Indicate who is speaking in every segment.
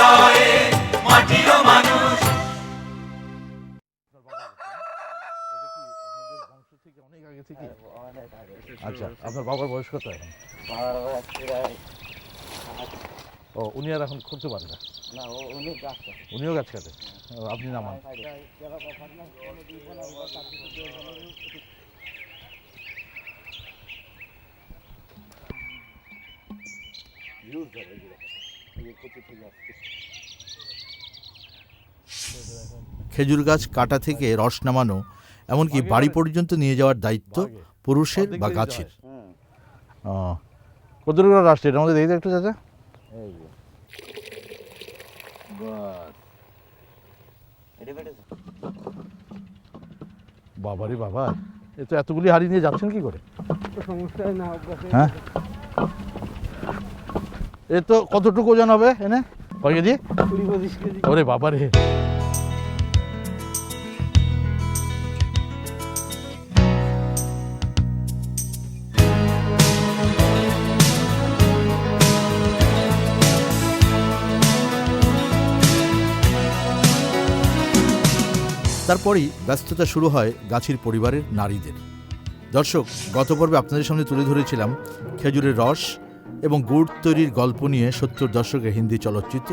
Speaker 1: হৃদয়ে মাটি মানুষ।
Speaker 2: অনেক আগে থেকে আচ্ছা আপনার বাবার বয়স কত এখন? ও উনি আর এখন খুঁজতে পারে না?
Speaker 3: না ও উনি গাছ কাটে।
Speaker 2: উনিও গাছ কাটে আপনি নামান
Speaker 4: খেজুর গাছ কাটা থেকে রস নামানো এমনকি বাড়ি পর্যন্ত নিয়ে যাওয়ার দায়িত্ব পুরুষের বা গাছের।
Speaker 3: হুম,
Speaker 2: ও। কতটুকু রাষ্ট্র এটার মধ্যে দেখি তো একটু চাচা।
Speaker 3: এই যে। বাস। এটা বেড়েছে?
Speaker 2: বাবারে বাবা এ তো এতগুলি হাড়ি নিয়ে যাচ্ছেন কি করে?
Speaker 3: সমস্যা না
Speaker 2: হ্যাঁ? এ তো কতটুকু ওজন হবে এনে? কয় কেজি। ওরে বাবারে
Speaker 4: তারপরেই ব্যস্ততা শুরু হয় গাছের পরিবারের নারীদের। দর্শক গত পর্বে আপনাদের সামনে তুলে ধরেছিলাম খেজুরের রস এবং গুড় তৈরির গল্প নিয়ে সত্তর দশকের হিন্দি চলচ্চিত্র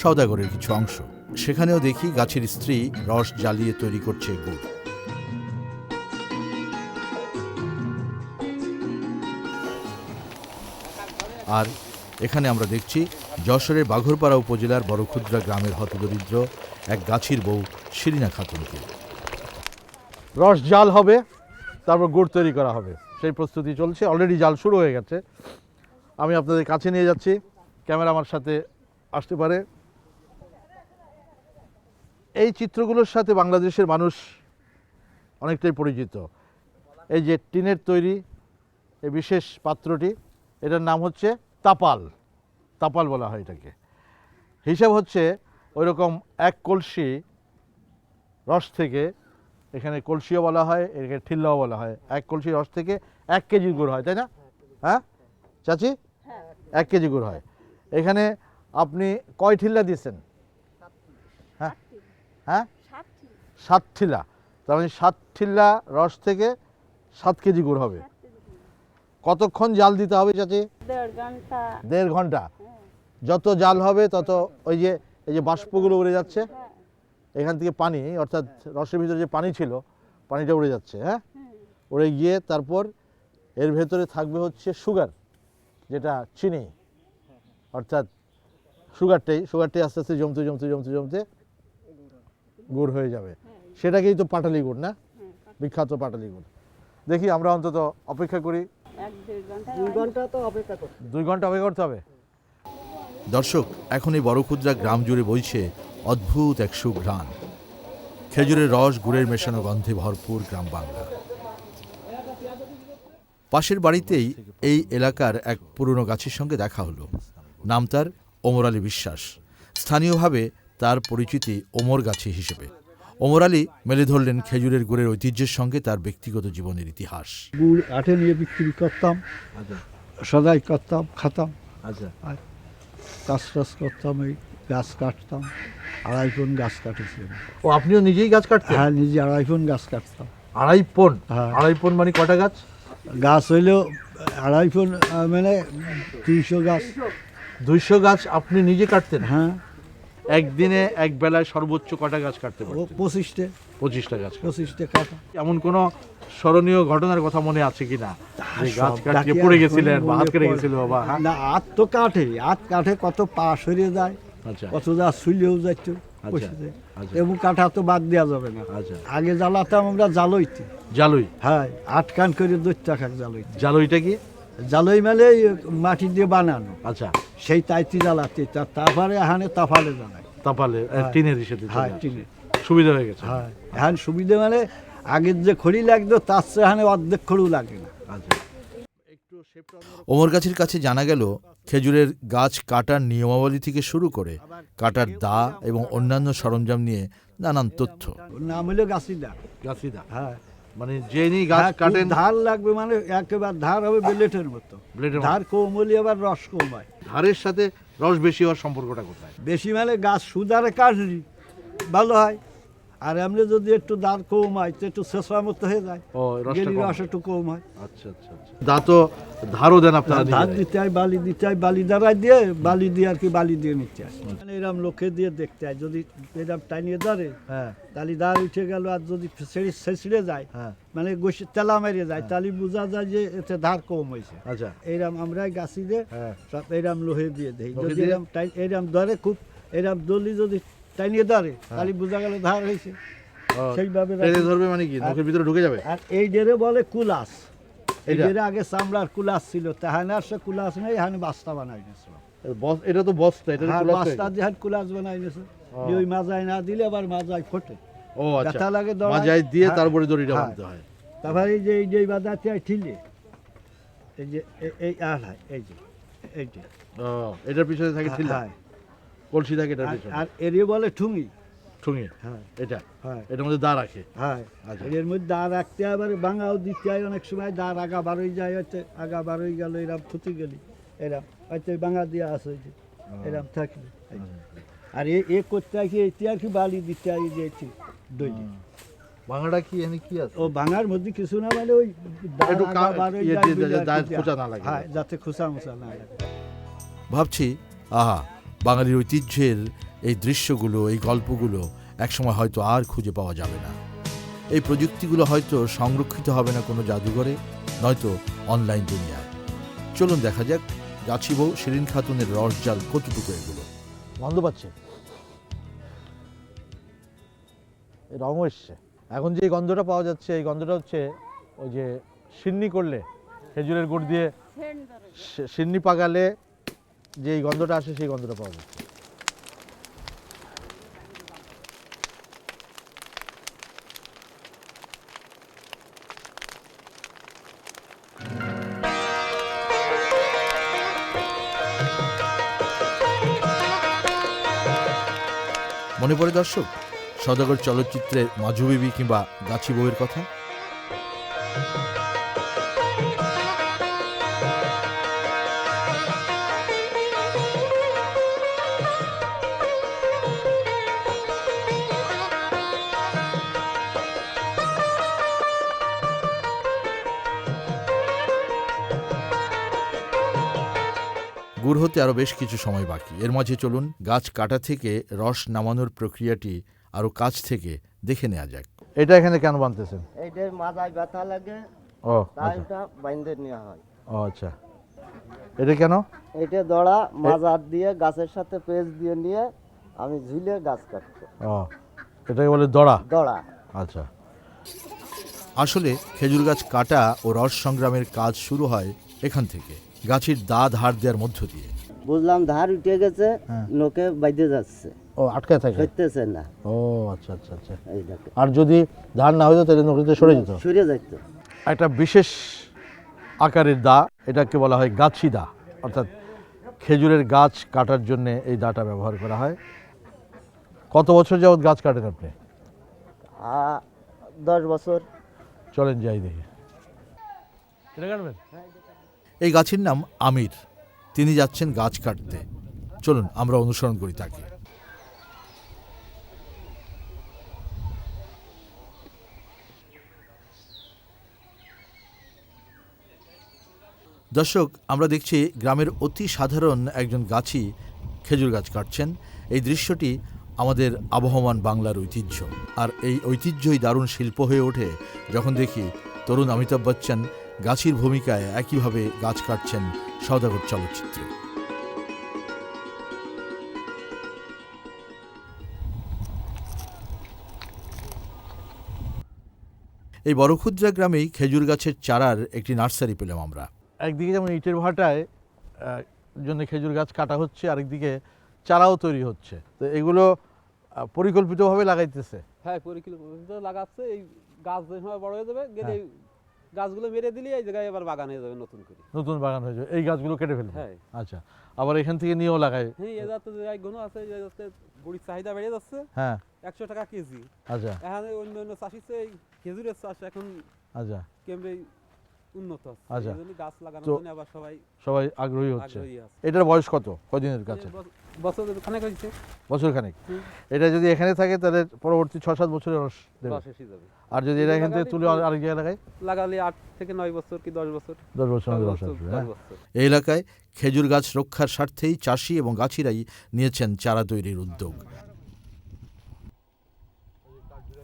Speaker 4: সওদাগরের কিছু অংশ। সেখানেও দেখি গাছের স্ত্রী রস জ্বালিয়ে তৈরি করছে গুড়। আর এখানে আমরা দেখছি যশোরের বাঘরপাড়া উপজেলার বড়ক্ষুদ্রা গ্রামের হতদরিদ্র এক গাছির বউ শিরিনা খাতুনকে।
Speaker 2: রস জাল হবে, তারপর গুড় তৈরি করা হবে। সেই প্রস্তুতি চলছে অলরেডি জাল শুরু হয়ে গেছে। আমি আপনাদের কাছে নিয়ে যাচ্ছি। ক্যামেরা আমার সাথে আসতে পারে। এই চিত্রগুলোর সাথে বাংলাদেশের মানুষ অনেকটাই পরিচিত। এই যে টিনের তৈরি এই বিশেষ পাত্রটি, এটার নাম হচ্ছে তাপাল। তাপাল বলা হয় এটাকে। হিসাব হচ্ছে ওইরকম এক কলসি রস থেকে, এখানে কলসিও বলা হয়, এখানে ঠিল্লাও বলা হয়। এক কলসি রস থেকে এক কেজি গুড় হয়, তাই না? হ্যাঁ? চাচি? এক কেজি গুড় হয়। এখানে আপনি কয় ঠিল্লা দিয়েছেন? হ্যাঁ? হ্যাঁ? সাত ঠিল্লা তার মানে সাত ঠিল্লা রস থেকে সাত কেজি গুড় হবে। কতক্ষণ জাল দিতে হবে চাচি
Speaker 5: দেড়
Speaker 2: ঘণ্টা। যত জাল হবে তত ওই যে এই যে বাষ্পগুলো উড়ে যাচ্ছে। এখান থেকে পানি অর্থাৎ রসের ভিতরে যে পানি ছিল পানিটা উড়ে যাচ্ছে হ্যাঁ? উড়ে গিয়ে তারপর এর ভেতরে থাকবে হচ্ছে সুগার। যেটা চিনি অর্থাৎ সুগারটাই সুগারটাই আস্তে আস্তে জমতে জমতে জমতে জমতে গুড় হয়ে যাবে। সেটাকেই তো পাটালি গুড় না? বিখ্যাত পাটালি গুড়। দেখি আমরা অন্তত অপেক্ষা করি।
Speaker 3: দুই ঘণ্টা অপেক্ষা করতে
Speaker 2: দুই ঘণ্টা অপেক্ষা করতে হবে?
Speaker 4: দর্শক এখন এই বড়ক্ষুদ্রা গ্রাম জুড়ে বইছে অদ্ভুত এক সুঘ্রাণ। খেজুরের রস গুড়ের মেশানো গন্ধে ভরপুর গ্রাম বাংলা। পাশের বাড়িতেই এই এলাকার এক পুরনো গাছের সঙ্গে দেখা হলো। নাম তার ওমর আলী বিশ্বাস। স্থানীয়ভাবে তার পরিচিতি ওমর গাছি হিসেবে। ওমর আলী মেলে ধরলেন খেজুরের গুড়ের ঐতিহ্যের সঙ্গে তার ব্যক্তিগত জীবনের ইতিহাস।
Speaker 6: গুড় আটে নিয়ে বিক্রি করতাম সদাই করতাম খাতাম।
Speaker 2: আচ্ছা।
Speaker 6: কাজ টাজ করতাম এই গাছ কাটতাম আড়াই ফোন গাছ কাটেছি
Speaker 2: ও আপনিও নিজেই গাছ কাটতেন?
Speaker 6: হ্যাঁ নিজে আড়াই ফোন গাছ কাটতাম।
Speaker 2: আড়াই পন
Speaker 6: হ্যাঁ।
Speaker 2: আড়াই পন মানে কটা গাছ?
Speaker 6: গাছ হইলেও আড়াই মানে তিনশো গাছ।
Speaker 2: দুইশো গাছ আপনি নিজে কাটতেন?
Speaker 6: হ্যাঁ।
Speaker 2: একদিনে এক বেলায় সর্বোচ্চ কটা গাছ কাটতে পারতেন?
Speaker 6: পঁচিশটে।
Speaker 2: পঁচিশটা গাছ।
Speaker 6: পঁচিশটে কাটা।
Speaker 2: এমন কোন স্মরণীয় ঘটনার কথা মনে আছে কি না গাছ কাটিয়ে পড়ে গেছিলেন বা হাত কেটে গেছিল বা হ্যাঁ?
Speaker 6: না আত তো কাঠে আত কাঠে কত পা সরিয়ে যায়
Speaker 2: আচ্ছা।
Speaker 6: কত যা শুইলেও যাইত।
Speaker 2: আচ্ছা, আচ্ছা।
Speaker 6: এবং কাঠা তো বাদ দেওয়া যাবে না।
Speaker 2: আচ্ছা।
Speaker 6: আগে জ্বালাতাম আমরা জালইতে
Speaker 2: জালুই
Speaker 6: হ্যাঁ আটকান করে দৈত্য খাক জালইতে
Speaker 2: জালুইটা কি?
Speaker 6: জালই মেলে মাটি দিয়ে বানানো।
Speaker 2: আচ্ছা।
Speaker 6: সেই তাইতি জ্বালাতে তারপরে এখানে তাফালে জ্বালাই
Speaker 2: আহ,
Speaker 6: হ্যাঁ।
Speaker 2: টিনের চলে
Speaker 6: হ্যাঁ
Speaker 2: আসে।
Speaker 6: টিনে
Speaker 2: সুবিধা হয়ে গেছে।
Speaker 6: হ্যাঁ এখন সুবিধে মানে আগের যে খড়ি লাগতো তার চেয়ে এখানে অর্ধেক খড়ু লাগে না।
Speaker 2: আচ্ছা।
Speaker 4: ওমর গাছের কাছে জানা গেল খেজুরের গাছ কাটার নিয়মাবলী থেকে শুরু করে কাটার দা এবং অন্যান্য সরঞ্জাম নিয়ে নানান তথ্য।
Speaker 6: নাম হলো গাছিদা।
Speaker 2: গাছিদা?
Speaker 6: হ্যাঁ।
Speaker 2: মানে যিনি গাছ
Speaker 6: হ্যাঁ,
Speaker 2: কাটেন
Speaker 6: ধার লাগবে মানে একেবারে ধার হবে বেলেটের মতো। ধার কম হলে আবার রস কম হয়
Speaker 2: ধারের সাথে রস বেশি হওয়ার সম্পর্কটা কোথায়?
Speaker 6: বেশি মানে গাছ সুদারে কাটলি ভালো হয়। আর এমনি যদি একটু দাঁত কম হয় তো একটু শেষার মতো হয়ে যায়।
Speaker 2: ও
Speaker 6: গেলি রস একটু কম হয়।
Speaker 2: আচ্ছা আচ্ছা আচ্ছা। দা তো ধারও দেন আপনারা নিজেরাই।
Speaker 6: দিতে হয় বালি দিতে হয় বালি দ্বারাই দিয়ে বালি দিয়ে আর কি বালি দিয়ে নিতে হয়। মানে এরম লোকে দিয়ে দেখতে হয় যদি এরম টাইনিয়ে ধরে
Speaker 2: হ্যাঁ।
Speaker 6: তাহলে দাঁড় উঠে গেল আর যদি ছেড়ে ছেড়ে যায়
Speaker 2: হ্যাঁ।
Speaker 6: মানে গোসি তেলা মেরে যায় তাহলে বোঝা যায় যে এতে ধার কম হয়েছে।
Speaker 2: আচ্ছা।
Speaker 6: এইরাম আমরাই গাছি দিয়ে
Speaker 2: হ্যাঁ।
Speaker 6: সব এইরাম লোহে দিয়ে দেই। যদি
Speaker 2: দিয়ে?
Speaker 6: এরাম টাই ধরে খুব এরাম দলি যদি টাইনিয়ে ধরে তাহলে বোঝা গেল ধার হয়েছে। সেইভাবে
Speaker 2: ধরবে মানে কি? নখের ভিতরে ঢুকে যাবে?
Speaker 6: আর এই ডেরে বলে কুলাস। এই ডেরে আগে চামড়ার কুলাস ছিল তাহানে আর সে কুলাস নেই এখানে বাস্তা বানাই নিয়েছিল
Speaker 2: বস- এটা তো বস্তা এটা
Speaker 6: হ্যাঁ বাস্তা দিয়ে কুলাস বানাই নিয়েছে ওই মাজায় না দিলে আবার মাজায় ফোটে।
Speaker 2: ও আচ্ছা।
Speaker 6: লাগে।
Speaker 2: মাজায় দিয়ে
Speaker 6: হ্যাঁ,
Speaker 2: তারপরে দড়িটা
Speaker 6: হ্যাঁ।
Speaker 2: বাঁধতে হয়।
Speaker 6: তারপরে এই যে এই যে বাজাতে হয় ঠিলে। এই যে এই হয় এই যে এই যে।
Speaker 2: ও এটার পিছনে থাকে ঠিলা?
Speaker 6: হ্যাঁ,
Speaker 2: কলসি থাকে এটার
Speaker 6: আর- এরিয়ে বলে ঠুঙি।
Speaker 2: ঠুঙে।
Speaker 6: হ্যাঁ।
Speaker 2: এটা।
Speaker 6: হ্যাঁ।
Speaker 2: এটার মধ্যে দা রাখে।
Speaker 6: হ্যাঁ।
Speaker 2: আচ্ছা।
Speaker 6: এর মধ্যে দা রাখতে আবার ভাঙাও দিতে হয় অনেক সময় দা আগা বারোই যায় হচ্ছে আগা বারোই গেল এরম ফুটি গেলি এরম। হয়তো ওই ভাঙা দেওয়া আছে যে এরম যে। আর এ এ করতে হয় কি এটি আর কি বালি দিতে হয় এই যে এটি দইলে
Speaker 2: ভাঙাটা কি এখানে কি আছে?
Speaker 6: ও ভাঙার মধ্যে কিছু না মানে ওই
Speaker 2: একটু
Speaker 6: আগা
Speaker 2: ইয়ে
Speaker 6: যায়
Speaker 2: যাতে লাগে।
Speaker 6: হ্যাঁ যাতে খোসা মোসা না লাগে।
Speaker 4: ভাবছি আহা বাঙালির ঐতিহ্যের এই দৃশ্যগুলো এই গল্পগুলো একসময় হয়তো আর খুঁজে পাওয়া যাবে না। এই প্রযুক্তিগুলো হয়তো সংরক্ষিত হবে না কোনো জাদুঘরে নয়তো অনলাইন দুনিয়ায়। চলুন দেখা যাক গাছি বউ শিরিন খাতুনের রসজাল কতটুকু এগুলো।
Speaker 2: গন্ধ পাচ্ছে। এই রঙও এসছে। এখন যে গন্ধটা পাওয়া যাচ্ছে এই গন্ধটা হচ্ছে ওই যে সিন্নি করলে খেজুরের গুড় দিয়ে সিন্নি পাকালে যে গন্ধটা আসে, সেই গন্ধটা পাওয়া যাচ্ছে
Speaker 4: মনে পড়ে দর্শক, সদাগর চলচ্চিত্রের মাজু বিবি কিংবা গাছি বউয়ের কথা? গুড় হতে আরও বেশ কিছু সময় বাকি। এর মাঝে চলুন গাছ কাটা থেকে রস নামানোর প্রক্রিয়াটি আরও কাছ থেকে দেখে নেওয়া যাক।
Speaker 2: এটা এখানে কেন বানতেছেন?
Speaker 3: এইটার মাথায় ব্যথা লাগে।
Speaker 2: ও
Speaker 3: তাই
Speaker 2: আচ্ছা।
Speaker 3: এটা বাইন্ধে নেওয়া হয়।
Speaker 2: ও আচ্ছা। এটা কেন?
Speaker 3: এটা দড়া মাজার দিয়ে গাছের সাথে পেজ দিয়ে নিয়ে আমি ঝুলে গাছ কাটছি
Speaker 2: ও এটাকে বলে দড়া?
Speaker 3: দড়া।
Speaker 2: আচ্ছা।
Speaker 4: আসলে খেজুর গাছ কাটা ও রস সংগ্রামের কাজ শুরু হয় এখান থেকে। গাছের দা ধার দেওয়ার মধ্য দিয়ে।
Speaker 3: বুঝলাম ধার উঠে গেছে
Speaker 2: হ্যাঁ।
Speaker 3: নোকে বাইধে যাচ্ছে।
Speaker 2: ও আটকায় থাকে?
Speaker 3: সইতেছে না।
Speaker 2: ও আচ্ছা আচ্ছা আচ্ছা। আর যদি ধান না হইতো তাহলে নদীতে সরে যেত?
Speaker 3: সরে যাইতো।
Speaker 2: একটা বিশেষ আকারের দা এটাকে বলা হয় গাছি দা। অর্থাৎ খেজুরের গাছ কাটার জন্য এই দাটা ব্যবহার করা হয়। কত বছর যাবত গাছ কাটেন আপনি?
Speaker 3: দশ বছর।
Speaker 2: চলেন, যাই দেখি।
Speaker 4: এই গাছের নাম আমির। তিনি যাচ্ছেন গাছ কাটতে। চলুন, আমরা অনুসরণ করি তাকে। দর্শক, আমরা দেখছি গ্রামের অতি সাধারণ একজন গাছি খেজুর গাছ কাটছেন। এই দৃশ্যটি আমাদের আবহমান বাংলার ঐতিহ্য। আর এই ঐতিহ্যই দারুণ শিল্প হয়ে ওঠে যখন দেখি তরুণ অমিতাভ বচ্চন গাছির ভূমিকায় একইভাবে গাছ কাটছেন সওদাগর চলচ্চিত্রে। এই বড়ক্ষুদ্রা গ্রামেই খেজুর গাছের চারার একটি নার্সারি পেলাম আমরা।
Speaker 2: একদিকে যেমন ইটের ভাটায় জন্য খেজুর গাছ কাটা হচ্ছে, আরেকদিকে চারাও তৈরি হচ্ছে। তো এগুলো পরিকল্পিতভাবে লাগাইতেছে।
Speaker 7: হ্যাঁ পরিকল্পিত লাগাচ্ছে এই গাছ যে সময় বড় হয়ে যাবে গেলে গাছগুলো মেরে দিলে এই জায়গায় আবার বাগান হয়ে যাবে নতুন করে।
Speaker 2: নতুন বাগান হয়ে যাবে এই গাছগুলো কেটে ফেলবে?
Speaker 7: হ্যাঁ।
Speaker 2: আচ্ছা আবার এখান থেকে নিয়েও লাগায়?
Speaker 7: হ্যাঁ এ যাতে যে এক ঘন আছে এই যাতে বড়ির চাহিদা বেড়ে যাচ্ছে।
Speaker 2: হ্যাঁ।
Speaker 7: একশো টাকা কেজি।
Speaker 2: আচ্ছা।
Speaker 7: এখানে অন্য অন্য চাষিছে এই খেজুরের চাষ এখন
Speaker 2: আচ্ছা।
Speaker 7: কেমবে উন্নত
Speaker 2: আচ্ছা।
Speaker 7: গাছ লাগানোর জন্য আবার সবাই
Speaker 2: সবাই আগ্রহী হচ্ছে। এটার বয়স কত? কদিনের কাছে?
Speaker 7: বছর খানেক হয়েছে।
Speaker 2: বছর খানেক। এটা যদি এখানে থাকে তাহলে পরবর্তী ছ সাত বছরের রস দেবে আর যদি এটা এখান থেকে তুলে আরেক জায়গায় লাগাই?
Speaker 7: লাগালে আট থেকে নয় বছর কি দশ বছর?
Speaker 2: দশ বছর রস আসবে হ্যাঁ?
Speaker 7: বছর।
Speaker 4: এই এলাকায় খেজুর গাছ রক্ষার স্বার্থেই চাষি এবং গাছিরাই নিয়েছেন চারা তৈরির উদ্যোগ।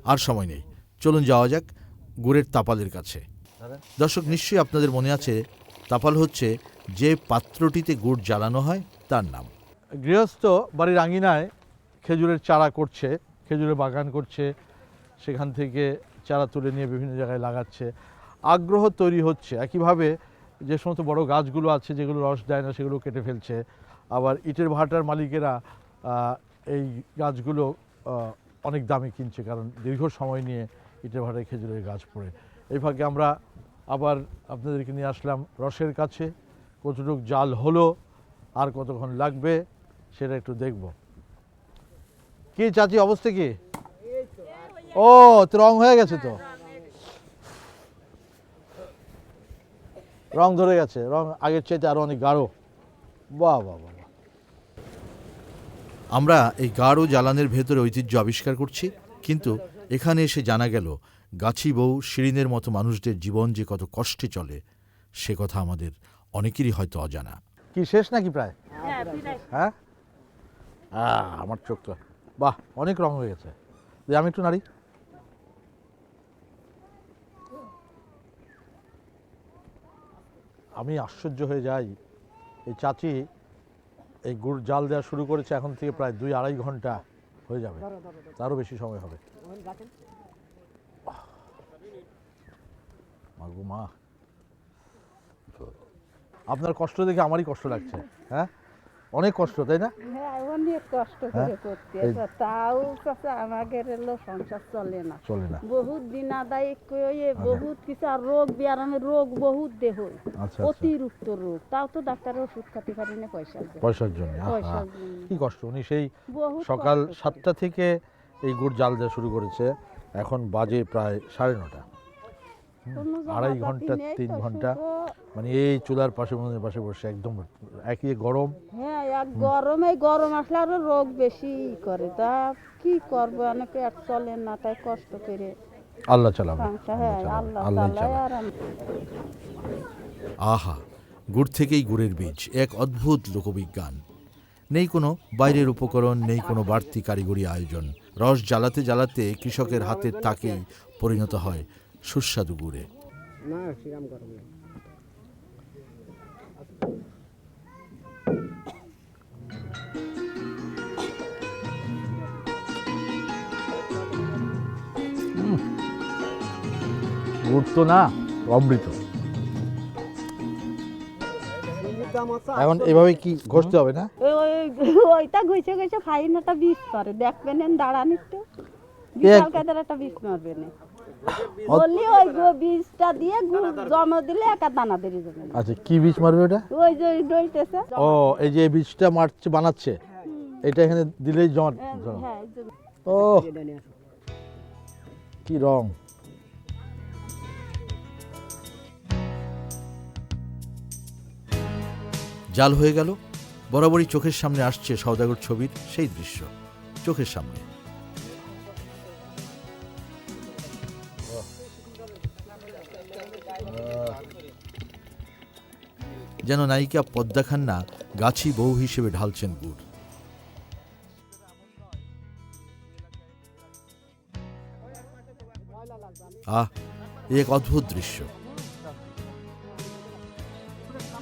Speaker 4: আর সময় নেই। চলুন যাওয়া যাক গুড়ের তাপালের কাছে। দর্শক, নিশ্চয়ই আপনাদের মনে আছে তাপাল হচ্ছে যে পাত্রটিতে গুড় জ্বালানো হয়, তার নাম।
Speaker 2: গৃহস্থ বাড়ির আঙিনায় খেজুরের চারা করছে, খেজুরের বাগান করছে, সেখান থেকে চারা তুলে নিয়ে বিভিন্ন জায়গায় লাগাচ্ছে। আগ্রহ তৈরি হচ্ছে। একইভাবে যে সমস্ত বড় গাছগুলো আছে, যেগুলো রস দেয় না, সেগুলো কেটে ফেলছে। আবার ইটের ভাটার মালিকেরা এই গাছগুলো অনেক দামে কিনছে, কারণ দীর্ঘ সময় নিয়ে ইটের ভাটায় খেজুরের গাছ পড়ে। এই ফাঁকে আমরা আবার আপনাদেরকে নিয়ে আসলাম রসের কাছে। কতটুক জাল হলো, আর কতক্ষণ লাগবে, সেটা একটু দেখব। কি চাচি, অবস্থা কি? ও রং হয়ে গেছে তো? রং ধরে গেছে, রং আগের চাইতে আরও অনেক গাঢ়। বাহ বাহ।
Speaker 4: আমরা এই গাঢ় জ্বালানের ভেতরে ঐতিহ্য আবিষ্কার করছি, কিন্তু এখানে এসে জানা গেল গাছি বউ শিরিনের মতো মানুষদের জীবন যে কত কষ্টে চলে সে কথা আমাদের অনেকেরই হয়তো অজানা।
Speaker 2: কি শেষ নাকি প্রায়?
Speaker 5: হ্যাঁ
Speaker 2: হ্যাঁ? আমার চোখ তো বাহ অনেক রং হয়ে গেছে। যে আমি একটু নাড়ি। আমি আশ্চর্য হয়ে যাই। এই চাচি এই গুড় জাল দেওয়া শুরু করেছে এখন থেকে প্রায় দুই আড়াই ঘণ্টা হয়ে যাবে। তারও বেশি সময় হবে। মা মা। আপনার কষ্ট দেখে আমারই কষ্ট লাগছে হ্যাঁ? অনেক কষ্ট তাই না?
Speaker 5: হ্যাঁ অনেক কষ্ট
Speaker 2: হ্যাঁ?
Speaker 5: করে করতে তাও কাছে আমাদের এলো সংসার চলে না।
Speaker 2: চলে না।
Speaker 5: বহুত দিন আদায় কয়ে বহুত কিছু আর রোগ বিয়ারামে রোগ বহুত দেহ।
Speaker 2: আচ্ছা আচ্ছা।
Speaker 5: অতিরিক্ত রোগ। তাও তো ডাক্তারের ওষুধ খাতে পারি না পয়সা
Speaker 2: পয়সার জন্য। কি কষ্ট উনি সেই সকাল সাতটা থেকে এই গুড় জাল দেওয়া শুরু করেছে। এখন বাজে প্রায় সাড়ে নটা। আড়াই
Speaker 5: ঘণ্টা,
Speaker 2: তিন
Speaker 5: ঘণ্টা।
Speaker 2: মানে এই চুলার পাশে মনের পাশে বসে একদম একই গরম।
Speaker 5: হ্যাঁ এক গরমে গরম আসলে আরও রোগ বেশি করে। তা কি করব? অনেক পেট চলে না তাই কষ্ট করে
Speaker 2: আল্লাহ চালাবে
Speaker 5: হ্যাঁ আল্লাহ
Speaker 2: আল্লাহ চালাবে।
Speaker 4: আহা গুড় থেকেই গুড়ের বীজ এক অদ্ভুত লোকবিজ্ঞান। নেই কোনো বাইরের উপকরণ নেই কোনো বাড়তি কারিগরি আয়োজন। রস জ্বালাতে জ্বালাতে কৃষকের হাতের তাকেই পরিণত হয়। সুস্বাদু গুড়ে।
Speaker 2: গুড় তো না অমৃত। এখন এভাবে কি ঘষতে হবে না?
Speaker 5: ওই ওই ওইটা ঘুষে ঘুষে ফাইন একটা বিষ করে। দেখবেন দাঁড়ান একটু।
Speaker 2: এক-
Speaker 5: বিশাল কাদের একটা বিষ মারবেন। বললি ওই গো- বীজটা দিয়ে জমা দিলে একা দানা বেরিয়ে যাবে।
Speaker 2: আচ্ছা কি বীজ মারবে ওটা?
Speaker 5: ওই যে ডইতেছে।
Speaker 2: ও এই যে বীজটা মারছে বানাচ্ছে? এটা এখানে দিলেই
Speaker 5: হ্যাঁ। হ্যাঁ
Speaker 2: ও কি রং।
Speaker 4: জাল হয়ে গেল বরাবরই চোখের সামনে আসছে সওদাগর ছবির সেই দৃশ্য চোখের সামনে। যেন নায়িকা পদ্মা খান্না গাছি বউ হিসেবে ঢালছেন গুড়। আহ এক অদ্ভুত দৃশ্য।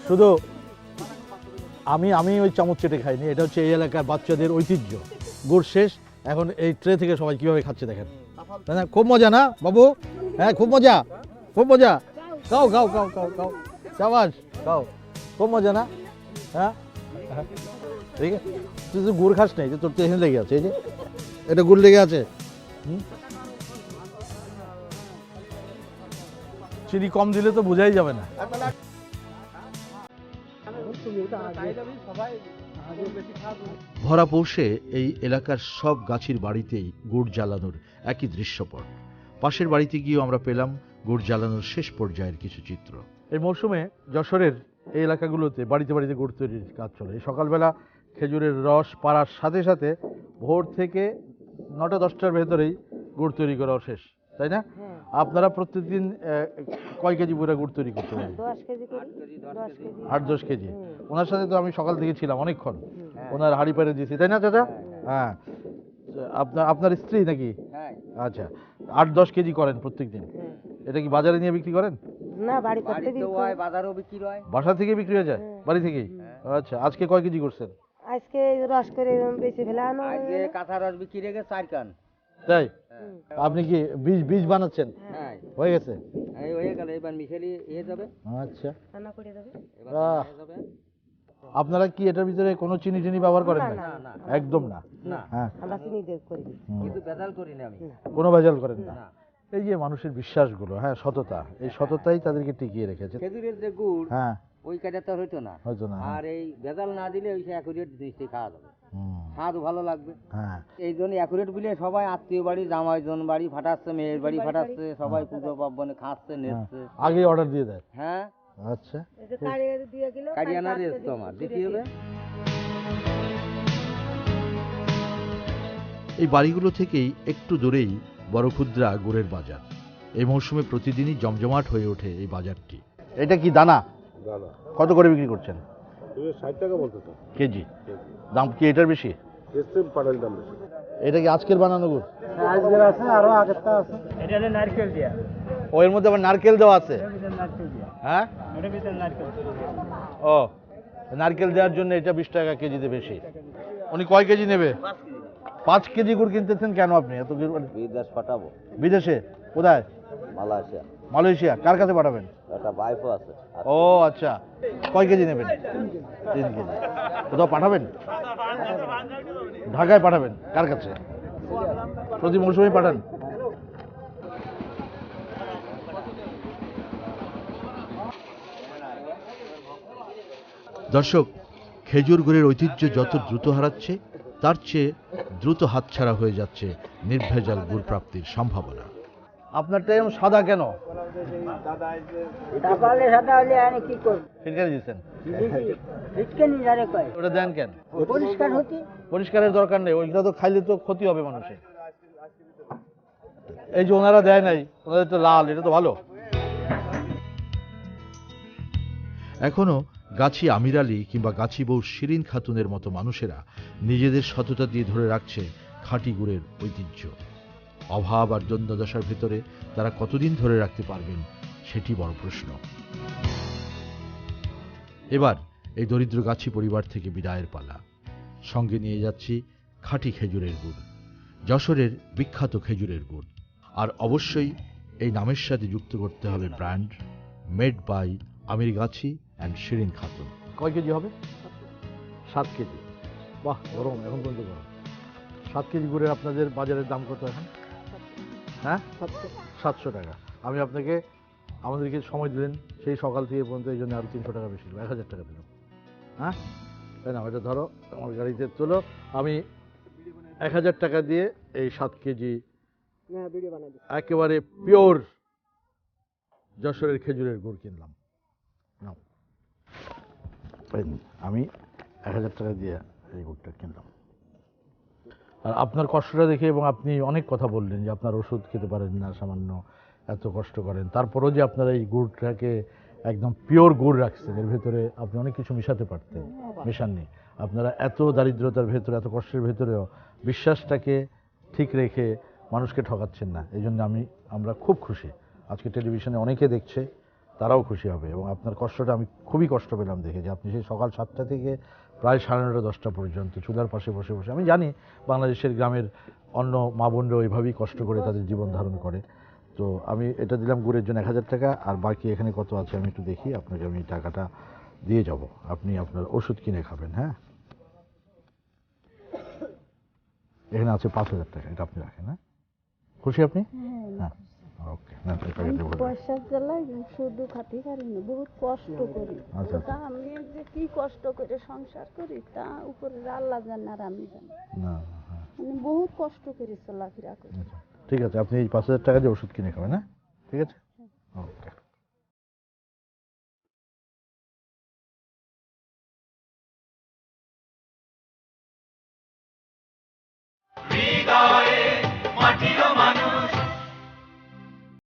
Speaker 2: শুধু আমি আমি ওই চামচ চেটে খাইনি, এটা হচ্ছে এই এলাকার বাচ্চাদের ঐতিহ্য। গুড় শেষ, এখন এই ট্রে থেকে সবাই কীভাবে খাচ্ছে দেখেন। খুব মজা না, বাবু? হ্যাঁ খুব মজা খুব মজা। খাও খাও খাও খাও খাও চাবাস খাও খুব মজা না? হ্যাঁ। ঠিক আছে তুই তো গুড় খাস নাই তোর এখানে লেগে আছে, এই যে। এটা গুড় লেগে আছে। হুম? চিনি কম দিলে তো বোঝাই যাবে না।
Speaker 4: ভরা পৌষে এই এলাকার সব গাছের বাড়িতেই গুড় জ্বালানোর একই দৃশ্যপট। পাশের বাড়িতে গিয়েও আমরা পেলাম গুড় জ্বালানোর শেষ পর্যায়ের কিছু চিত্র।
Speaker 2: এই মৌসুমে যশোরের এই এলাকাগুলোতে বাড়িতে বাড়িতে গুড় তৈরির কাজ চলে। এই সকালবেলা খেজুরের রস পাড়ার সাথে সাথে ভোর থেকে নটা দশটার ভেতরেই গুড় তৈরি করাও শেষ তাই না? আপনারা প্রত্যেকদিন কয় কেজি পুরো গুড় তৈরি করতে পারেন? আট দশ কেজি। ওনার সাথে তো আমি সকাল থেকে ছিলাম অনেকক্ষণ। ওনার হাড়ি পাড়ে দিয়েছি তাই না চাচা? হ্যাঁ। আপনার আপনার স্ত্রী নাকি? আচ্ছা। আট দশ কেজি করেন প্রত্যেকদিন? এটা কি বাজারে নিয়ে বিক্রি করেন?
Speaker 3: না বাড়ি করতে হয় বাজারও বিক্রি হয়।
Speaker 2: বাসা থেকে বিক্রি হয়ে যায়? বাড়ি থেকেই? আচ্ছা আজকে কয় কেজি করছেন?
Speaker 5: আজকে রস করে বেশি ফেলে আনো
Speaker 3: আজকে কাঁথা রস বিক্রি রেখে চার কান।
Speaker 2: তাই? আপনি কি বীজ বীজ বানাচ্ছেন?
Speaker 3: হ্যাঁ।
Speaker 2: হয়ে গেছে?
Speaker 3: এই হয়ে গেল এবার মিশালি এ যাবে।
Speaker 2: আচ্ছা।
Speaker 5: রান্না করে দেবে
Speaker 3: এবার যাবে।
Speaker 2: আপনারা কি এটার ভিতরে কোনো চিনি টিনি ব্যবহার করেন না একদম না। হ্যাঁ।
Speaker 5: আমরা চিনি দিয়ে করি।
Speaker 3: কিন্তু ভেজাল করি না আমি।
Speaker 2: কোনো ভেজাল করেন না। এই যে মানুষের বিশ্বাসগুলো হ্যাঁ সততা এই সততাই তাদেরকে টিকিয়ে রেখেছে।
Speaker 3: খেজুরের যে গুড়
Speaker 2: হ্যাঁ।
Speaker 3: ওই কাজে তো হইতো না।
Speaker 2: হয়তো না হ্যাঁ।
Speaker 3: আর এই বেজাল না দিলে ওই সে অ্যাকুরেট জিনিসটাই খাওয়া যাবে।
Speaker 2: হুম,
Speaker 3: স্বাদ ভালো লাগবে।
Speaker 2: হ্যাঁ।
Speaker 3: এই জন্য অ্যাকুরেট বলে সবাই আত্মীয় বাড়ি জামাই জন বাড়ি ফাটাচ্ছে মেয়ের বাড়ি ফাটাচ্ছে সবাই পুজো পার্বণে খাচ্ছে নেচ্ছে।
Speaker 2: আগে অর্ডার দিয়ে দেয়।
Speaker 3: হ্যাঁ।
Speaker 2: আচ্ছা।
Speaker 5: এই যে কাড়িয়ে দিয়ে গেল
Speaker 3: কারিয়ানা রেস তোমার দিতে হবে?
Speaker 4: এই বাড়িগুলো থেকেই একটু দূরেই বড়ক্ষুদ্রা গুড়ের বাজার। এই মৌসুমে প্রতিদিনই জমজমাট হয়ে ওঠে এই বাজারটি।
Speaker 2: এটা কি দানা? কত করে বিক্রি করছেন?
Speaker 8: ষাট টাকা বলতে
Speaker 2: কেজি? দাম কি এটার বেশি?
Speaker 8: দাম বেশি।
Speaker 2: এটা কি আজকের বানানো গুড়?
Speaker 6: আজকের আছে আরও আগেরটা আছে। এটা হলো নারকেল দিয়া।
Speaker 2: ও এর মধ্যে আবার নারকেল দেওয়া আছে? হ্যাঁ? ও নারকেল দেওয়ার জন্য এটা বিশ টাকা কেজিতে বেশি। উনি কয় কেজি নেবে? পাঁচ কেজি গুড় কিনতেছেন কেন আপনি? এত গুড়
Speaker 3: বিদেশ পাঠাবো।
Speaker 2: বিদেশে? কোথায়?
Speaker 3: মালয়েশিয়া।
Speaker 2: মালয়েশিয়া। কার কাছে পাঠাবেন?
Speaker 3: একটা বাইফও আছে
Speaker 2: ও আচ্ছা। কয় কেজি নেবেন? তিন কেজি। কোথাও পাঠাবেন? ঢাকায় পাঠাবেন। কার কাছে? প্রতি মৌসুমে পাঠান।
Speaker 4: দর্শক খেজুর গুড়ের ঐতিহ্য যত দ্রুত হারাচ্ছে তার চেয়ে দ্রুত হাতছাড়া হয়ে যাচ্ছে নির্ভেজাল গুড় প্রাপ্তির সম্ভাবনা।
Speaker 2: আপনারটা এরকম সাদা কেন? ওটা দেন কেন? পরিষ্কারের দরকার নেই ওইটা তো খাইলে তো ক্ষতি হবে মানুষের। এই যে ওনারা দেয় নাই ওনাদের তো লাল এটা তো ভালো।
Speaker 4: এখনও গাছি আমির আলী কিংবা গাছি বউ শিরিন খাতুনের মতো মানুষেরা নিজেদের সততা দিয়ে ধরে রাখছে খাঁটি গুড়ের ঐতিহ্য। অভাব আর দ্বন্দ্বদশার ভেতরে তারা কতদিন ধরে রাখতে পারবেন সেটি বড় প্রশ্ন। এবার এই দরিদ্র গাছি পরিবার থেকে বিদায়ের পালা। সঙ্গে নিয়ে যাচ্ছি খাঁটি খেজুরের গুড়, যশোরের বিখ্যাত খেজুরের গুড়। আর অবশ্যই এই নামের সাথে যুক্ত করতে হবে brand made by Aamir Gachhi and Shirin Khatun
Speaker 2: কয় কেজি হবে? সাত কেজি। বাহ গরম এখন পর্যন্ত গরম। সাত কেজি করে আপনাদের বাজারের দাম কত এখন? হ্যাঁ? সাতশো টাকা। আমি আপনাকে আমাদেরকে সময় দিলেন সেই সকাল থেকে পর্যন্ত এই জন্য আরও তিনশো টাকা বেশি দিলাম এক হাজার টাকা দিলাম। হ্যাঁ? তাই না? এটা ধরো আমার গাড়িতে তোলো। আমি এক হাজার টাকা দিয়ে এই সাত কেজি একেবারে পিওর যশোরের খেজুরের গুড় কিনলাম। আমি এক হাজার টাকা দিয়ে এই গুড়টা কিনলাম। আর আপনার কষ্টটা দেখে এবং আপনি অনেক কথা বললেন যে আপনার ওষুধ খেতে পারেন না, সামান্য এত কষ্ট করেন। তারপরেও যে আপনারা এই গুড়টাকে একদম পিওর গুড় রাখছেন, এর ভেতরে আপনি অনেক কিছু মিশাতে পারতেন, মেশাননি। আপনারা এত দারিদ্রতার ভেতরে, এত কষ্টের ভেতরেও বিশ্বাসটাকে ঠিক রেখে মানুষকে ঠকাচ্ছেন না। এই জন্য আমি, আমরা খুব খুশি। আজকে টেলিভিশনে অনেকে দেখছে। তারাও খুশি হবে এবং আপনার কষ্টটা আমি খুবই কষ্ট পেলাম দেখে যে আপনি সেই সকাল সাতটা থেকে প্রায় সাড়ে নটা দশটা পর্যন্ত চুলার পাশে বসে বসে। আমি জানি বাংলাদেশের গ্রামের অন্য মা বোনরা ওইভাবেই কষ্ট করে তাদের জীবন ধারণ করে। তো আমি এটা দিলাম গুড়ের জন্য এক হাজার টাকা আর বাকি এখানে কত আছে আমি একটু দেখি। আপনাকে আমি টাকাটা দিয়ে যাব। আপনি আপনার ওষুধ কিনে খাবেন হ্যাঁ? এখানে আছে পাঁচ হাজার টাকা এটা আপনি রাখেন হ্যাঁ? খুশি আপনি? হ্যাঁ। ওকে না প্যাকেটে ভরে
Speaker 5: পয়সার জ্বালায় শুধু খাতে পারি না বহুত কষ্ট করি।
Speaker 2: আচ্ছা,
Speaker 5: তা আমি যে কি কষ্ট করে সংসার করি তা উপরে আল্লাহ জানে আর আমি জানি।
Speaker 2: না হ্যাঁ।
Speaker 5: মানে বহুত কষ্ট করে চলাফেরা করি।
Speaker 2: আচ্ছা ঠিক আছে। আপনি এই পাঁচ হাজার টাকা দিয়ে ওষুধ কিনে খাবেন হ্যাঁ? ঠিক আছে?